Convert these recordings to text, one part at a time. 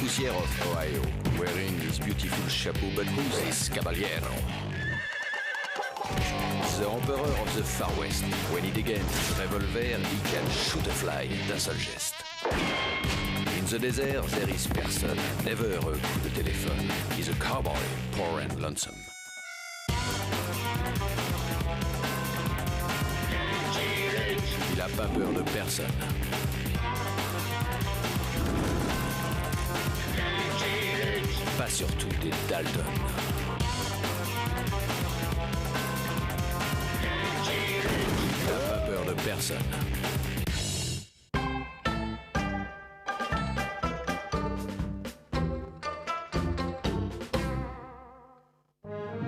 poussière of Ohio, wearing his beautiful chapeau, but who's this caballero? The Emperor of the Far West. When he degains his revolver, he can shoot a fly d'un seul geste. In the desert, there is person, never a coup de téléphone. He's a cowboy, poor and lonesome. Il a pas peur de personne. Surtout des Dalton. A pas peur de personne.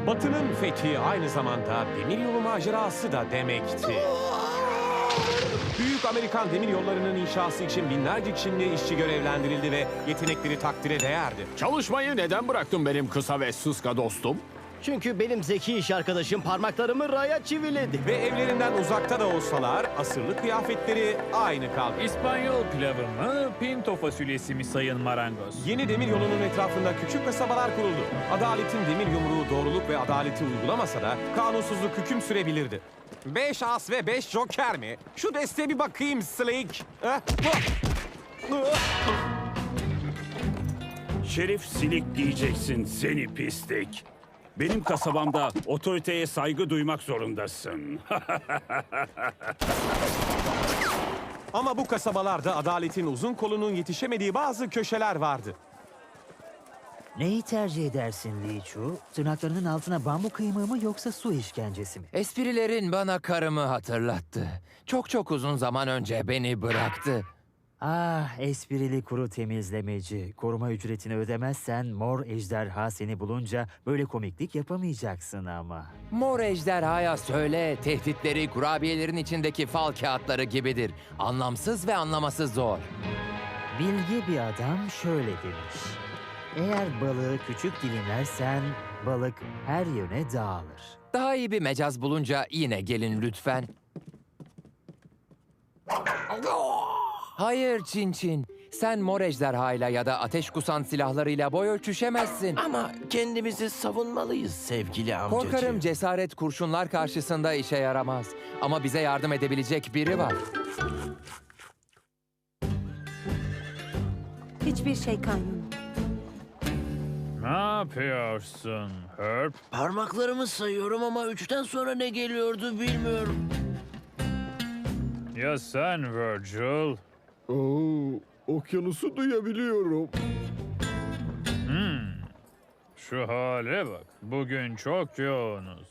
Batı'nın fethi aynı zamanda demiryolu macerası da demekti. Büyük Amerikan demiryollarının inşası için binlerce Çinli işçi görevlendirildi ve yetenekleri takdire değerdi. Çalışmayı neden bıraktın benim kısa ve sıska dostum? Çünkü benim zeki iş arkadaşım parmaklarımı raya çiviledi. Ve evlerinden uzakta da olsalar asırlı kıyafetleri aynı kaldı. İspanyol pilavı mı, pinto fasulyesi mi sayın marangoz? Yeni demir yolunun etrafında küçük kasabalar kuruldu. Adaletin demir yumruğu doğruluk ve adaleti uygulamasa da kanunsuzluk hüküm sürebilirdi. Beş as ve beş joker mi? Şu desteğe bir bakayım Slick. Eh. Şerif silik diyeceksin seni pislik. Benim kasabamda otoriteye saygı duymak zorundasın. Ama bu kasabalarda adaletin uzun kolunun yetişemediği bazı köşeler vardı. Neyi tercih edersin Li Chu? Tırnaklarının altına bambu kıymığı mı yoksa su işkencesi mi? Esprilerin bana karımı hatırlattı. Çok çok uzun zaman önce beni bıraktı. Ah esprili kuru temizlemeci. Koruma ücretini ödemezsen mor ejderha seni bulunca böyle komiklik yapamayacaksın ama. Mor ejderhaya söyle, tehditleri kurabiyelerin içindeki fal kağıtları gibidir. Anlamsız ve anlaması zor. Bilgi bir adam şöyle demiş. Eğer balığı küçük dilimlersen balık her yöne dağılır. Daha iyi bir mecaz bulunca yine gelin lütfen. Hayır Çin Çin. Sen mor ejderhayla ya da ateş kusan silahlarıyla boy ölçüşemezsin. Ama kendimizi savunmalıyız sevgili amcacığım. Korkarım cesaret kurşunlar karşısında işe yaramaz. Ama bize yardım edebilecek biri var. Hiçbir şey kanyonu. Yapıyorsun Herb? Parmaklarımı sayıyorum ama üçten sonra ne geliyordu bilmiyorum. Ya sen Virgil? Oo, okyanusu duyabiliyorum. Şu hale bak. Bugün çok yoğunuz.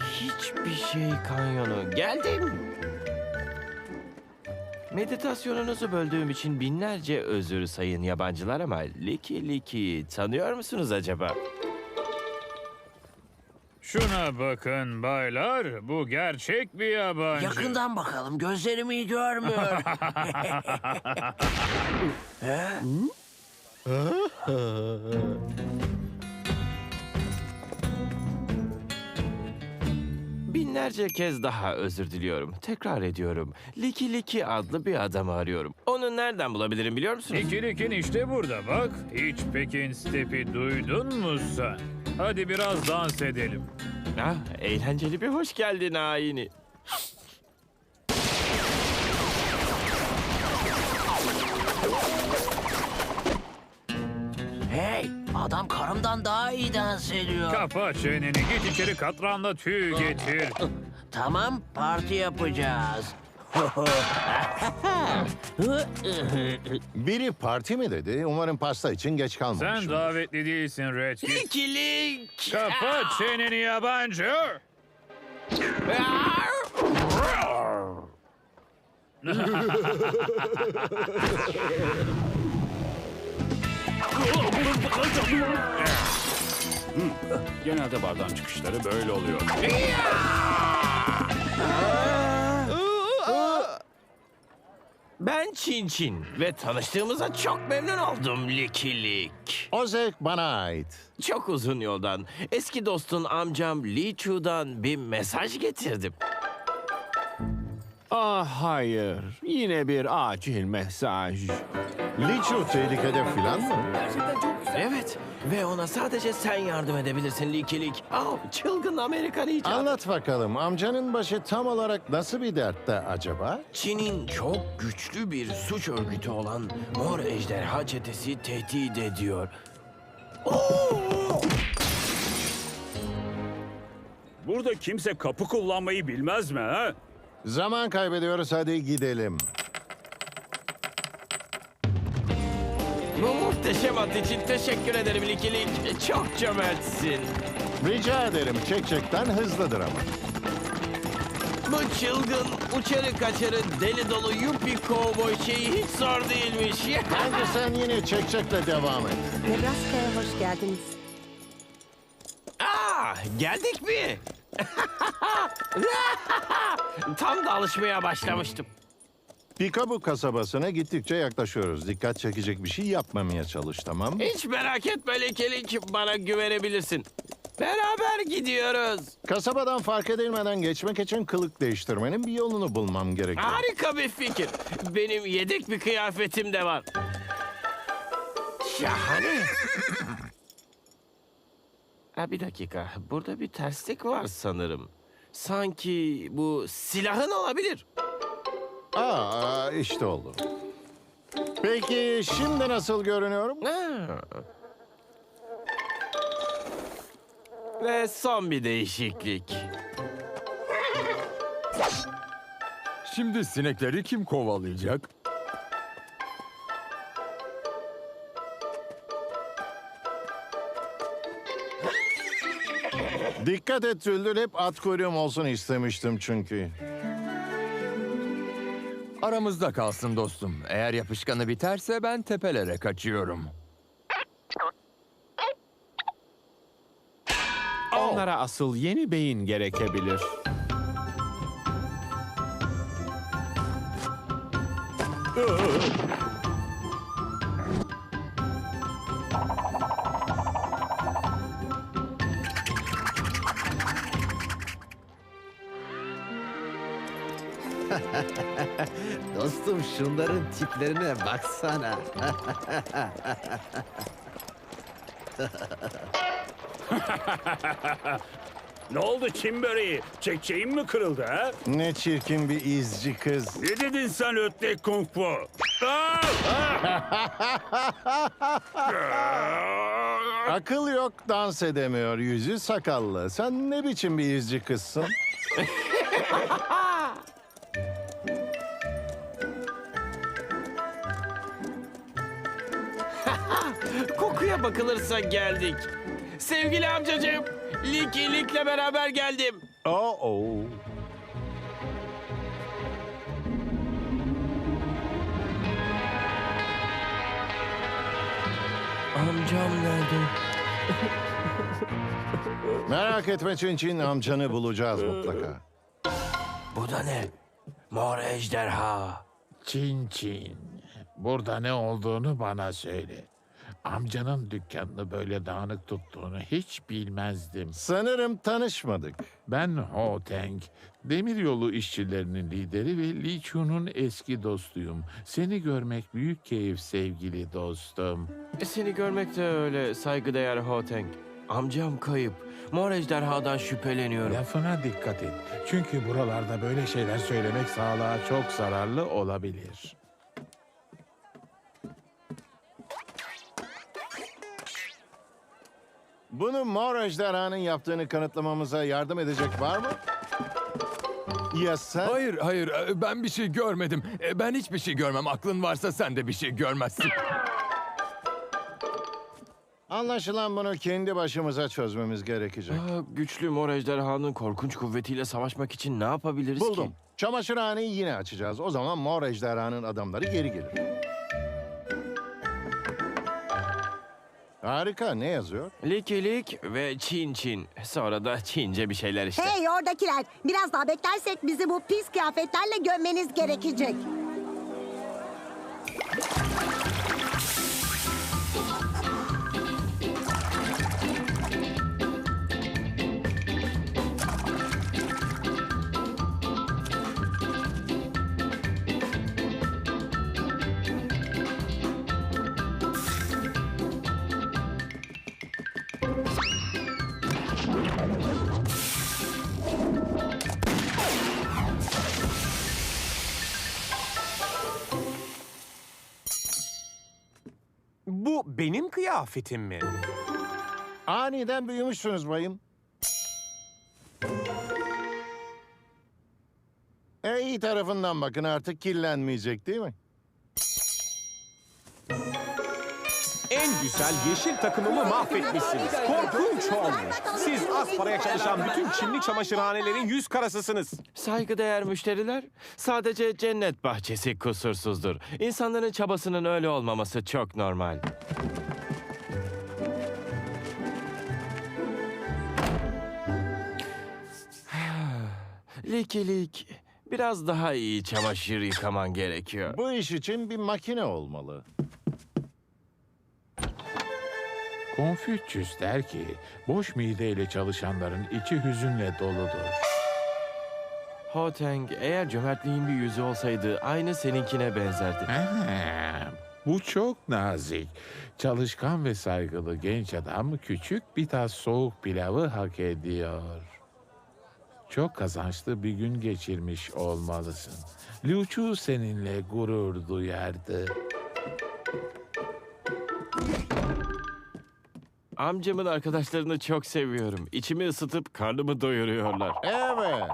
Hiçbir şey kanyonu. Geldim. Meditasyonunuzu böldüğüm için binlerce özür sayın yabancılar ama Liki Liki tanıyor musunuz acaba? Şuna bakın baylar. Bu gerçek bir yabancı. Yakından bakalım gözlerim iyi görmüyor. Binlerce kez daha özür diliyorum. Tekrar ediyorum. Liki Liki adlı bir adamı arıyorum. Onu nereden bulabilirim biliyor musunuz? İkilikin işte burada bak. Hiç Pekin Stepi duydun mu sen? Hadi biraz dans edelim. Ah, eğlenceli bir hoş geldin haini. Adam karımdan daha iyi dans ediyor. Kapa çeneni git içeri katranla tüy getir. Tamam, parti yapacağız. Biri parti mi dedi? Umarım pasta için geç kalmamış. Sen davetli değilsin Redkit. İkilik. Kapa çeneni yabancı. Genelde bardan çıkışları böyle oluyor. Ben Çin Çin ve tanıştığımıza çok memnun oldum Likilik. O zevk bana ait. Çok uzun yoldan eski dostun amcam Li Chu'dan bir mesaj getirdim. Ah hayır. Yine bir acil mesaj. Lichu tehlikede filan mı? Evet. Ve ona sadece sen yardım edebilirsin Likilik. Al çılgın Amerikan icadı. Anlat bakalım amcanın başı tam olarak nasıl bir dertte acaba? Çin'in çok güçlü bir suç örgütü olan Mor Ejderha Çetesi tehdit ediyor. Burada kimse kapı kullanmayı bilmez mi ha? Zaman kaybediyoruz hadi gidelim. Bu muhteşem at için teşekkür ederim Likilik. Çok cömertsin. Rica ederim çek çekten hızlıdır ama. Bu çılgın, uçarı kaçarı, deli dolu yuppie kovboy şeyi hiç zor değilmiş. Bence sen yine çek çekle devam et. Nebraska'ya hoş geldiniz. Aa, geldik mi? Tam da alışmaya başlamıştım. Pikabu kasabasına gittikçe yaklaşıyoruz. Dikkat çekecek bir şey yapmamaya çalış tamam mı? Hiç merak etme Lekelik, bana güvenebilirsin. Beraber gidiyoruz. Kasabadan fark edilmeden geçmek için kılık değiştirmenin bir yolunu bulmam gerekiyor. Harika bir fikir. Benim yedek bir kıyafetim de var. Şahane. Ha, bir dakika, burada bir terslik var sanırım. Sanki bu silahın olabilir. Aa işte oldu. Peki şimdi nasıl görünüyorum? Ha. Ve son bir değişiklik. Şimdi sinekleri kim kovalayacak? Dikkat et Düldül hep at kuyruğum olsun istemiştim çünkü. Aramızda kalsın dostum. Eğer yapışkanı biterse ben tepelere kaçıyorum. Onlara asıl yeni beyin gerekebilir. Dostum şunların tiplerine baksana. Ne oldu çim böreği? Çekçeğin mi kırıldı ha? Ne çirkin bir izci kız. Ne dedin sen ötlek kung fu? Aa! Akıl yok dans edemiyor yüzü sakallı. Sen ne biçim bir izci kızsın? Kokuya bakılırsa geldik. Sevgili amcacığım, Liki Lik'le beraber geldim. Oo. oh. Amcam nerede? Merak etme Çin amcanı bulacağız mutlaka. Bu da ne? Mor ejderha. Çin Çin. Burada ne olduğunu bana söyle. Amcanın dükkanını böyle dağınık tuttuğunu hiç bilmezdim. Sanırım tanışmadık. Ben Ho Teng, demiryolu işçilerinin lideri ve Li Chu'nun eski dostuyum. Seni görmek büyük keyif sevgili dostum. E, Seni görmek de öyle saygıdeğer Hoteng. Amcam kayıp. Mor ejderhadan şüpheleniyorum. Lafına dikkat et. Çünkü buralarda böyle şeyler söylemek sağlığa çok zararlı olabilir. Bunu mor ejderhanın yaptığını kanıtlamamıza yardım edecek var mı? Ya sen? Hayır, hayır. e, Ben bir şey görmedim. E, Ben hiçbir şey görmem. Aklın varsa sen de bir şey görmezsin. Anlaşılan bunu kendi başımıza çözmemiz gerekecek. Aa, güçlü mor ejderhanın korkunç kuvvetiyle savaşmak için ne yapabiliriz Buldum. ki? Çamaşırhaneyi yine açacağız. O zaman mor ejderhanın adamları geri gelir. Harika. Ne yazıyor? Likilik ve Çin Çin. Sonra da Çince bir şeyler işte. Hey oradakiler, biraz daha beklersek bizi bu pis kıyafetlerle gömmeniz gerekecek. Benim kıyafetim mi? Aniden büyümüşsünüz bayım. E iyi tarafından bakın artık kirlenmeyecek değil mi? Güzel yeşil takımımı mahvetmişsiniz. Korkunç olmuş. Siz az paraya çalışan bütün çimlik çamaşırhanelerin yüz karasısınız. Saygıdeğer müşteriler, sadece cennet bahçesi kusursuzdur. İnsanların çabasının öyle olmaması çok normal. Likilik, biraz daha iyi çamaşır yıkaman gerekiyor. Bu iş için bir makine olmalı. Konfüçyüs der ki, boş mideyle çalışanların içi hüzünle doludur. Hoteng, eğer cömertliğin bir yüzü olsaydı aynı seninkine benzerdi. Bu çok nazik. Çalışkan ve saygılı genç adam küçük bir tas soğuk pilavı hak ediyor. Çok kazançlı bir gün geçirmiş olmalısın. Liu Chu seninle gurur duyardı. Amcamın arkadaşlarını çok seviyorum. İçimi ısıtıp karnımı doyuruyorlar. Evet.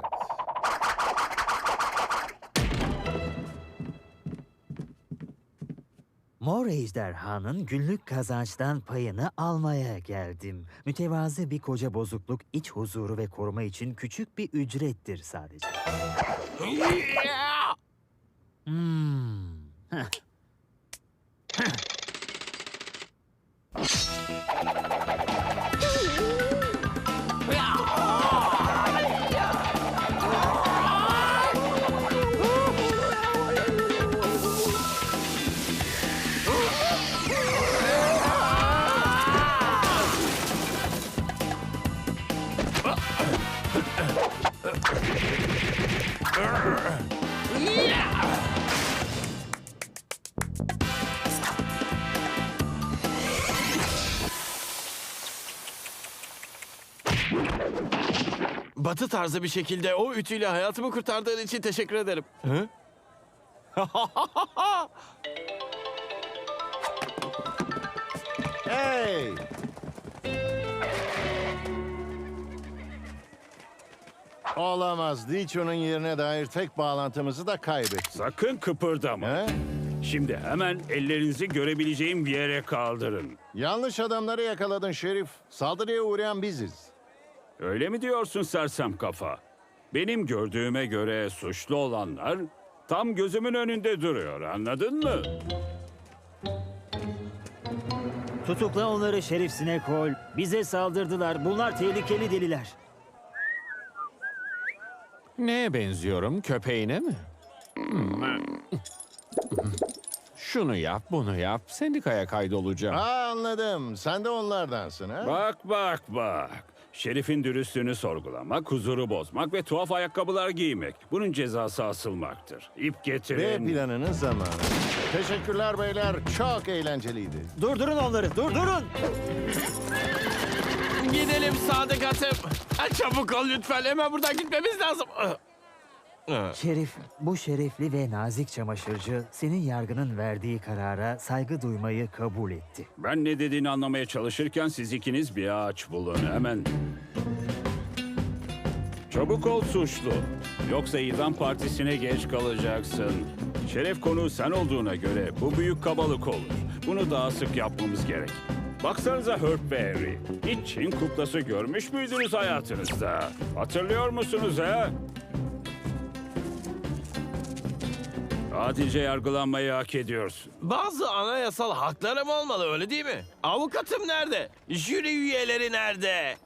Mor ejderhanın günlük kazançtan payını almaya geldim. Mütevazı bir koca bozukluk iç huzuru ve koruma için küçük bir ücrettir sadece. Hmm. Batı tarzı bir şekilde o ütüyle hayatımı kurtardığın için teşekkür ederim. Hı? Hey! Olamaz. Dicho'nun yerine dair tek bağlantımızı da kaybettik. Sakın kıpırdama. He? Şimdi hemen ellerinizi görebileceğim bir yere kaldırın. Yanlış adamları yakaladın Şerif. Saldırıya uğrayan biziz. Öyle mi diyorsun sersem kafa? Benim gördüğüme göre suçlu olanlar tam gözümün önünde duruyor anladın mı? Tutukla onları Şerif Snekol. Bize saldırdılar. Bunlar tehlikeli deliler. Neye benziyorum? Köpeğine mi? Hmm. Şunu yap, bunu yap. Sendikaya kaydolacağım. Aa anladım. Sen de onlardansın ha? Bak bak bak. Şerif'in dürüstlüğünü sorgulamak, huzuru bozmak ve tuhaf ayakkabılar giymek. Bunun cezası asılmaktır. İp B getirin. planının zamanı. Teşekkürler beyler. Çok eğlenceliydi. Durdurun onları. Durdurun. Gidelim Sadık Atım. Ha, Çabuk ol lütfen. Hemen buradan gitmemiz lazım. Şerif, bu şerefli ve nazik çamaşırcı senin yargının verdiği karara saygı duymayı kabul etti. Ben ne dediğini anlamaya çalışırken siz ikiniz bir ağaç bulun hemen. Çabuk ol suçlu. Yoksa idam partisine geç kalacaksın. Şeref konuğu sen olduğuna göre bu büyük kabalık olur. Bunu daha sık yapmamız gerek. Baksanıza Herb ve Harry. Hiç Çin kuklası görmüş müydünüz hayatınızda? Hatırlıyor musunuz he? Adilce yargılanmayı hak ediyorsun. Bazı anayasal haklarım olmalı öyle değil mi? Avukatım nerede? Jüri üyeleri nerede?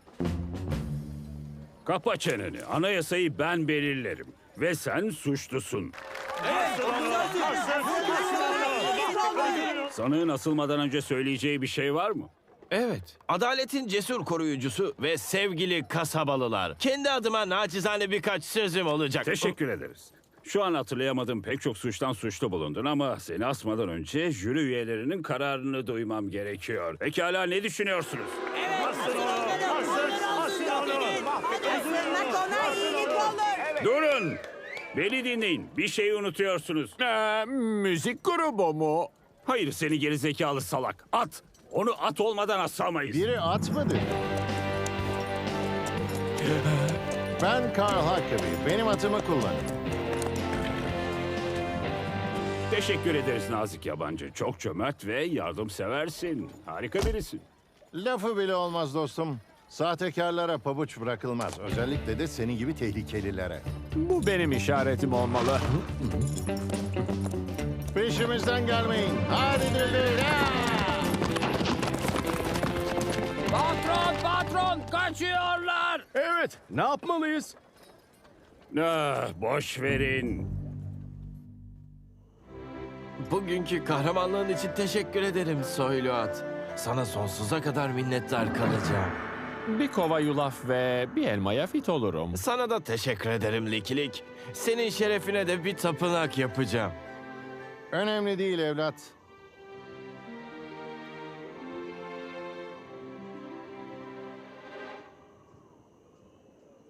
Kapa çeneni. Anayasayı ben belirlerim. Ve sen suçlusun. Sanığın asılmadan önce söyleyeceği bir şey var mı? Evet. Adaletin cesur koruyucusu ve sevgili kasabalılar. Kendi adıma naçizane birkaç sözüm olacak. Teşekkür ederiz. Şu an hatırlayamadığım pek çok suçtan suçlu bulundun ama seni asmadan önce jüri üyelerinin kararını duymam gerekiyor. Pekala ne düşünüyorsunuz? Asılmak ona iyilik olur. Durun! Beni dinleyin. Bir şeyi unutuyorsunuz. Ee, müzik grubu mu? Hayır seni gerizekalı salak. At! Onu at olmadan asamayız. Biri at mı dedi? Ben Carl Huckabee. Benim atımı kullanın. Teşekkür ederiz nazik yabancı. Çok cömert ve yardımseversin. Harika birisin. Lafı bile olmaz dostum. Sahtekarlara pabuç bırakılmaz. Özellikle de senin gibi tehlikelilere. Bu benim işaretim olmalı. Peşimizden gelmeyin. Hadi ha! Patron, patron kaçıyorlar. Evet, ne yapmalıyız? Ah, boş verin. Bugünkü kahramanlığın için teşekkür ederim Soylu At. Sana sonsuza kadar minnettar kalacağım. Bir kova yulaf ve bir elmaya fit olurum. Sana da teşekkür ederim Likilik. Senin şerefine de bir tapınak yapacağım. Önemli değil evlat.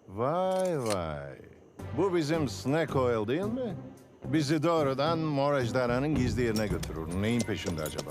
Vay vay. Bu bizim Snack Oil değil mi? Bizi doğrudan Mor Ejderha'nın gizli yerine götürür. Neyin peşinde acaba?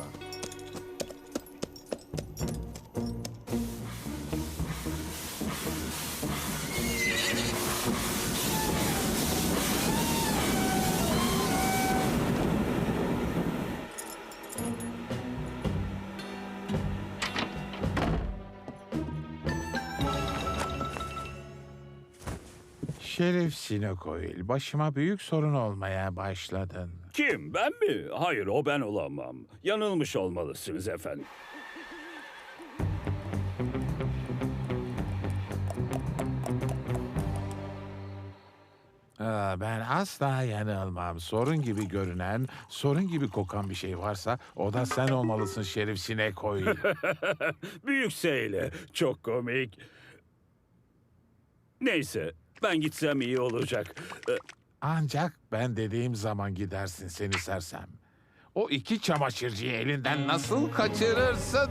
Şerif Sinokoil, başıma büyük sorun olmaya başladın. Kim, ben mi? Hayır, o ben olamam. Yanılmış olmalısınız efendim. Aa, ben asla yanılmam. Sorun gibi görünen, sorun gibi kokan bir şey varsa o da sen olmalısın Şerif Sinokoil. Büyük seyle. Çok komik. Neyse, ben gitsem iyi olacak. Ee, Ancak ben dediğim zaman gidersin seni sersem. O iki çamaşırcıyı elinden nasıl kaçırırsın?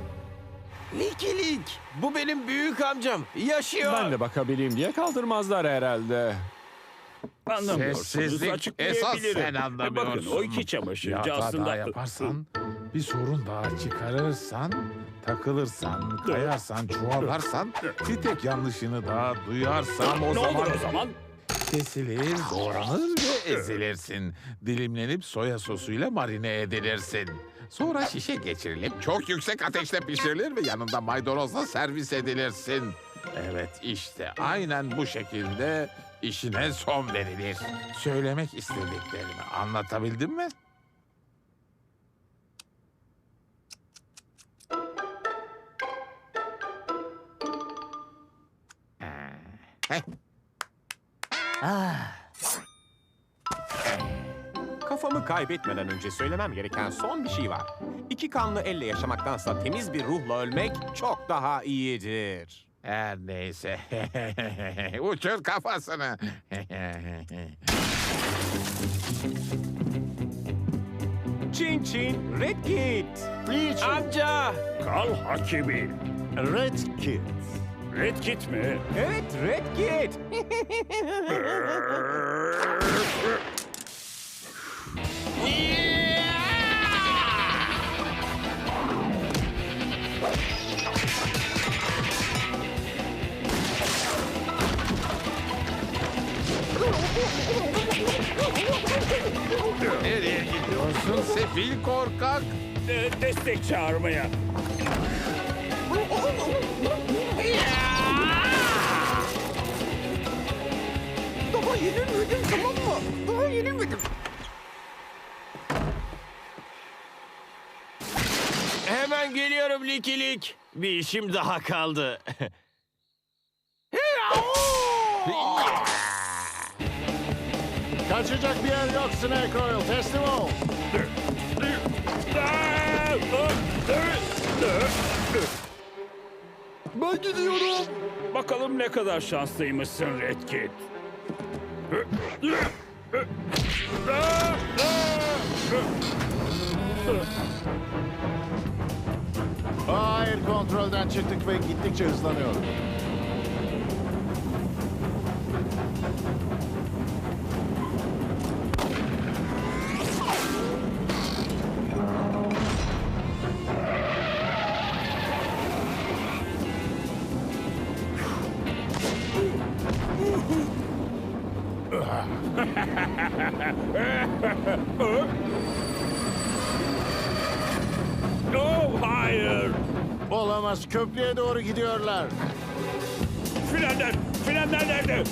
Likilik! Bu benim büyük amcam. Yaşıyor. Ben de bakabileyim diye kaldırmazlar herhalde. Anlamıyorsunuz. Sessizlik Açıklayabilirim. esas sen E anlamıyorsun. Bakın o iki çamaşırcı hata aslında... daha yaparsan, bir sorun daha çıkarırsan, takılırsan, kayarsan, çuvallarsan, bir tek yanlışını daha duyarsam o ne zaman... olur o zaman? Kesilir, doğranır ve ezilirsin. Dilimlenip soya sosuyla marine edilirsin. Sonra şişe geçirilip çok yüksek ateşte pişirilir ve yanında maydanozla servis edilirsin. Evet işte aynen bu şekilde işine son verilir. Söylemek istediklerimi anlatabildim mi? Heh. Kafamı kaybetmeden önce söylemem gereken son bir şey var. İki kanlı elle yaşamaktansa temiz bir ruhla ölmek çok daha iyidir. Her neyse. Uçur kafasını. Çin Çin Red Kit. Amca! Kal hakimi. Red Kit. Red Kit mi? Evet Red Kit. Nereye gidiyorsun sefil korkak? Destek çağırmaya. Yenilmedim tamam mı? Daha yenilmedim. Hemen geliyorum Likilik. Bir işim daha kaldı. Kaçacak bir yer yok Snake Oil. Teslim ol. Ben gidiyorum. Bakalım ne kadar şanslıymışsın Red Kit. Hayır kontrolden çıktık ve gittikçe hızlanıyor. Olamaz köprüye doğru gidiyorlar. Frenler, frenler nerede?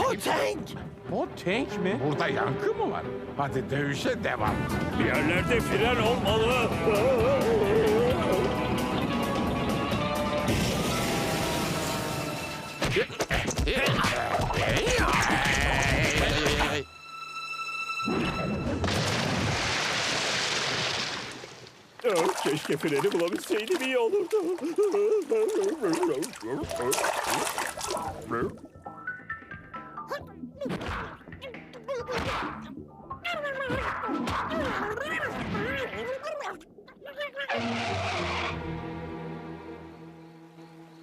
O tank! O tank mi? Burada yankı mı var? Hadi dövüşe devam. Bir yerlerde fren olmalı. Ah, Keşke freni bulabilseydim iyi olurdu.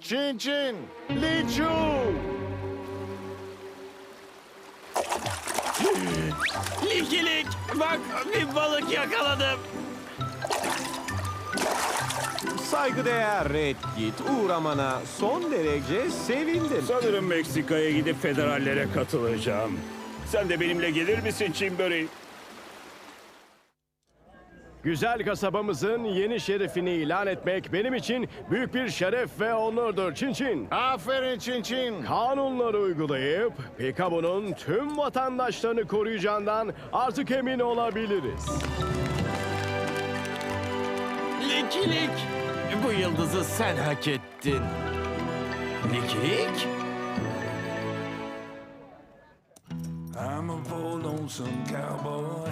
Çin Çin, Li Chu. Likilik! Bak bir balık yakaladım. Saygıdeğer Red Git uğramana son derece sevindim. Sanırım Meksika'ya gidip federallere katılacağım. Sen de benimle gelir misin Çimböri? Güzel kasabamızın yeni şerifini ilan etmek benim için büyük bir şeref ve onurdur Çin Çin. Aferin Çin Çin. Kanunları uygulayıp Pikabu'nun tüm vatandaşlarını koruyacağından artık emin olabiliriz. Likilik! Bu yıldızı sen hak ettin. Likilik? I'm a bold lonesome cowboy